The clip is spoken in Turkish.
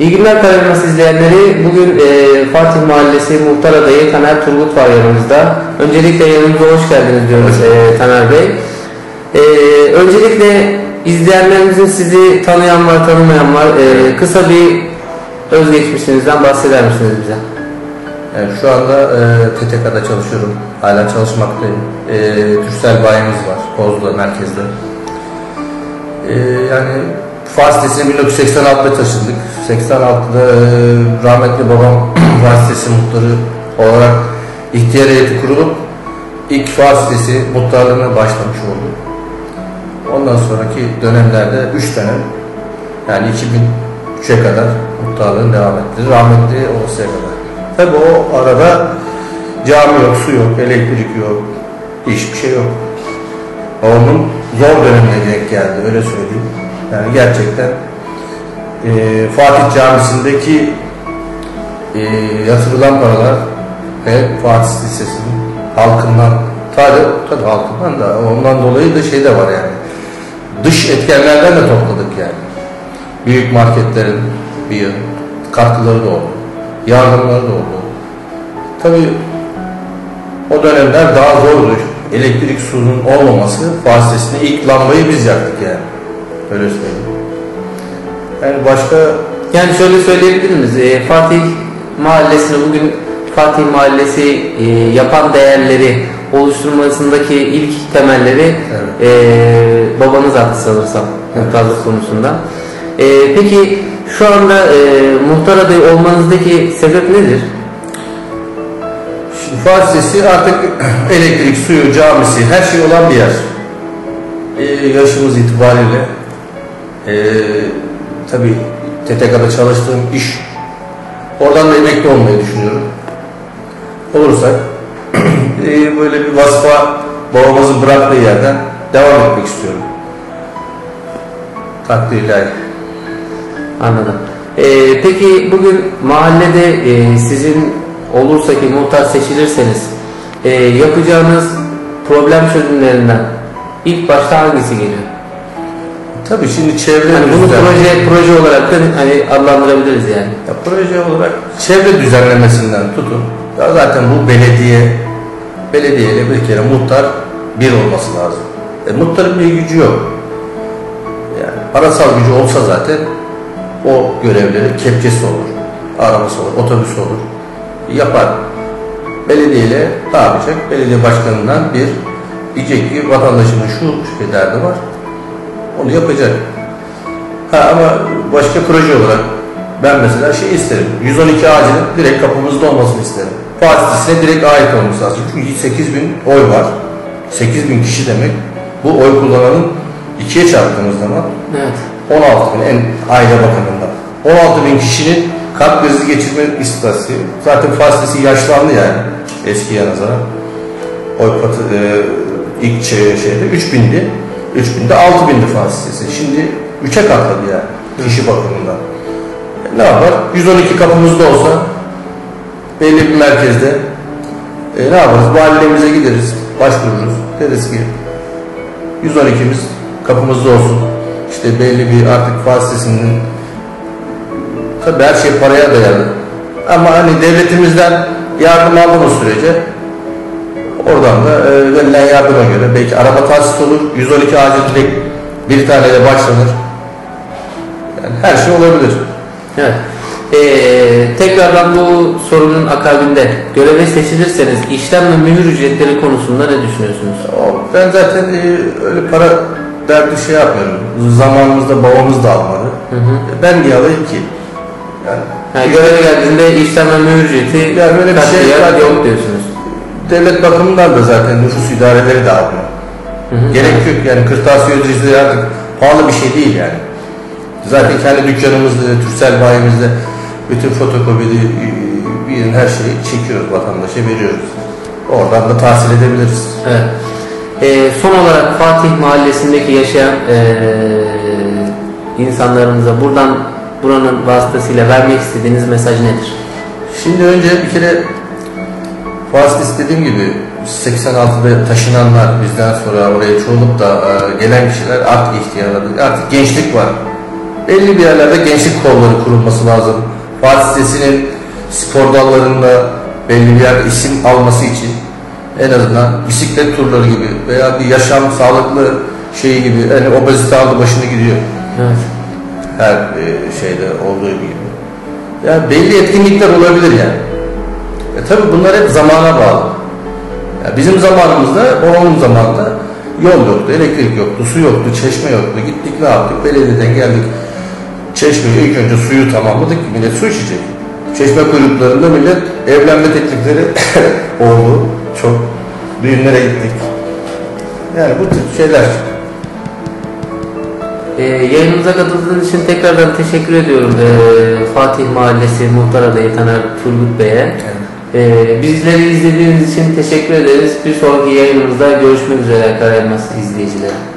İyi günler Karamas izleyenleri. Bugün e, Fatih Mahallesi Muhtar Adayı Taner Turgut var yanımızda. Öncelikle yanımıza hoş geldiniz diyoruz e, Taner Bey. E, öncelikle izleyenlerimizin sizi tanıyan var, tanımayan var. E, kısa bir özgeçmişinizden bahseder misiniz bize? Yani şu anda e, TTK'da çalışıyorum. Hala çalışmaktayım. E, Türksel bayimiz var. Bozda merkezde. E, yani Sitesi'ne 1986'da taşındık. 86'da e, rahmetli babam Fars Sitesi muhtarı olarak ihtiyar heyeti kurulup ilk Fars Sitesi muhtarlığına başlamış oldu. Ondan sonraki dönemlerde 3 dönem yani 2003'e kadar muhtarlığın devam etti. Rahmetli olsaya kadar. Tabi o arada cami yok, su yok, elektrik yok, hiçbir şey yok. Babamın zor dönemine denk geldi, öyle söyleyeyim. Yani gerçekten e, Fatih Camisi'ndeki e, yatırılan paralar ve Fatih Lisesi'nin halkından, tabi, tabi halkından da ondan dolayı da şey de var yani. Dış etkenlerden de topladık yani. Büyük marketlerin bir yıl katkıları da oldu yardımları da oldu. Tabii o dönemler daha zordu. Elektrik suyunun olmaması fasılesine ilk lambayı biz yaktık yani. Öyle söyleyeyim. Yani başka Yani şöyle söyleyebilir miyiz? E, Fatih Mahallesi'ni bugün Fatih Mahallesi e, yapan değerleri oluşturmasındaki ilk temelleri e, babanız attı sanırsam muhtarlık konusunda. E, peki şu anda e, muhtar adayı olmanızdaki sebep nedir? Şimdi Fatih artık elektrik, suyu, camisi her şey olan bir yer. Ee, yaşımız itibariyle e, tabii TTK'da çalıştığım iş oradan da emekli olmayı düşünüyorum. Olursak e, böyle bir vasfa babamızın bıraktığı yerden devam etmek istiyorum. Takdir. Anladım. Ee, peki bugün mahallede e, sizin olursa ki muhtar seçilirseniz e, yapacağınız problem çözümlerinden ilk başta hangisi geliyor? Tabii şimdi çevre Hani bunu proje proje olarak da hani adlandırabiliriz yani. Ya proje olarak çevre düzenlemesinden tutun. Ya zaten bu belediye belediyeyle bir kere muhtar bir olması lazım. E, muhtarın bir gücü yok. Yani parasal gücü olsa zaten o görevleri kepçesi olur, arabası olur, otobüsü olur. Yapar. Belediyeyle ne yapacak? Belediye başkanından bir diyecek ki vatandaşının şu şey derdi var. Onu yapacak. Ha ama başka proje olarak ben mesela şey isterim. 112 acilin direkt kapımızda olmasını isterim. Fatih'sine direkt ait olması lazım. Çünkü 8 bin oy var. 8 bin kişi demek. Bu oy kullananın ikiye çarptığımız zaman Evet. 16 bin en aile bakımından. 16 bin kişinin kalp krizi geçirme istatistiği. Zaten Fatih'si yaşlandı yani eskiye nazaran. Oy patı e, ilk şey, şeyde 3 bindi. 3 binde 6 bindi Fatih'si. Şimdi 3'e katladı yani kişi bakımından. Ne yapar? 112 kapımızda olsa belli bir merkezde e, ne yaparız? Valiliğimize gideriz, başvururuz. Deriz ki 112'miz kapımızda olsun. İşte belli bir artık fasitesinin tabii her şey paraya dayalı. Ama hani devletimizden yardım aldığımız sürece oradan da e, verilen yardıma göre belki araba tahsis olur, 112 acil direkt bir taneyle başlanır. Yani her şey olabilir. Evet. Ee, tekrardan bu sorunun akabinde göreve seçilirseniz işlem ve mühür ücretleri konusunda ne düşünüyorsunuz? Ben zaten e, öyle para derdi şey yapmıyorum. Zamanımızda babamız da almadı. E, Ben niye alayım ki? Yani Yani göreve geldiğinde işlem ve mühür ücreti Yani böyle bir şey yok diyorsunuz. Devlet bakımından da zaten nüfus idareleri de almıyor. Gerek yok yani kırtasiye ücreti artık pahalı bir şey değil yani. Zaten kendi dükkanımızda, Türksel bayimizde bütün fotokopili e, bir her şeyi çekiyoruz vatandaşa veriyoruz. Oradan da tahsil edebiliriz. Evet. Ee, son olarak Fatih Mahallesi'ndeki yaşayan ee, insanlarımıza buradan buranın vasıtasıyla vermek istediğiniz mesaj nedir? Şimdi önce bir kere Fas istediğim gibi 86'da taşınanlar bizden sonra oraya çoğunlukla e, gelen kişiler artık ihtiyarladı. Artık gençlik var. belli bir yerlerde gençlik kolları kurulması lazım. Fatih sitesinin spor dallarında belli bir yerde isim alması için en azından bisiklet turları gibi veya bir yaşam sağlıklı şeyi gibi yani obezite aldı başını gidiyor Evet. her e, şeyde olduğu gibi. Yani belli etkinlikler olabilir yani. E tabi bunlar hep zamana bağlı. Ya bizim zamanımızda, babamın zamanında yol yoktu, elektrik yoktu, su yoktu, çeşme yoktu. Gittik ne yaptık? Belediyeden geldik. Çeşmeye ilk önce suyu tamamladık ki millet su içecek. Çeşme kuyruklarında millet evlenme teklifleri oldu. Çok düğünlere gittik. Yani bu tip şeyler. E, yayınımıza katıldığınız için tekrardan teşekkür ediyorum e, Fatih Mahallesi Muhtar Adayı Taner Turgut Bey'e. E, bizleri izlediğiniz için teşekkür ederiz. Bir sonraki yayınımızda görüşmek üzere Karayelmaz izleyicileri.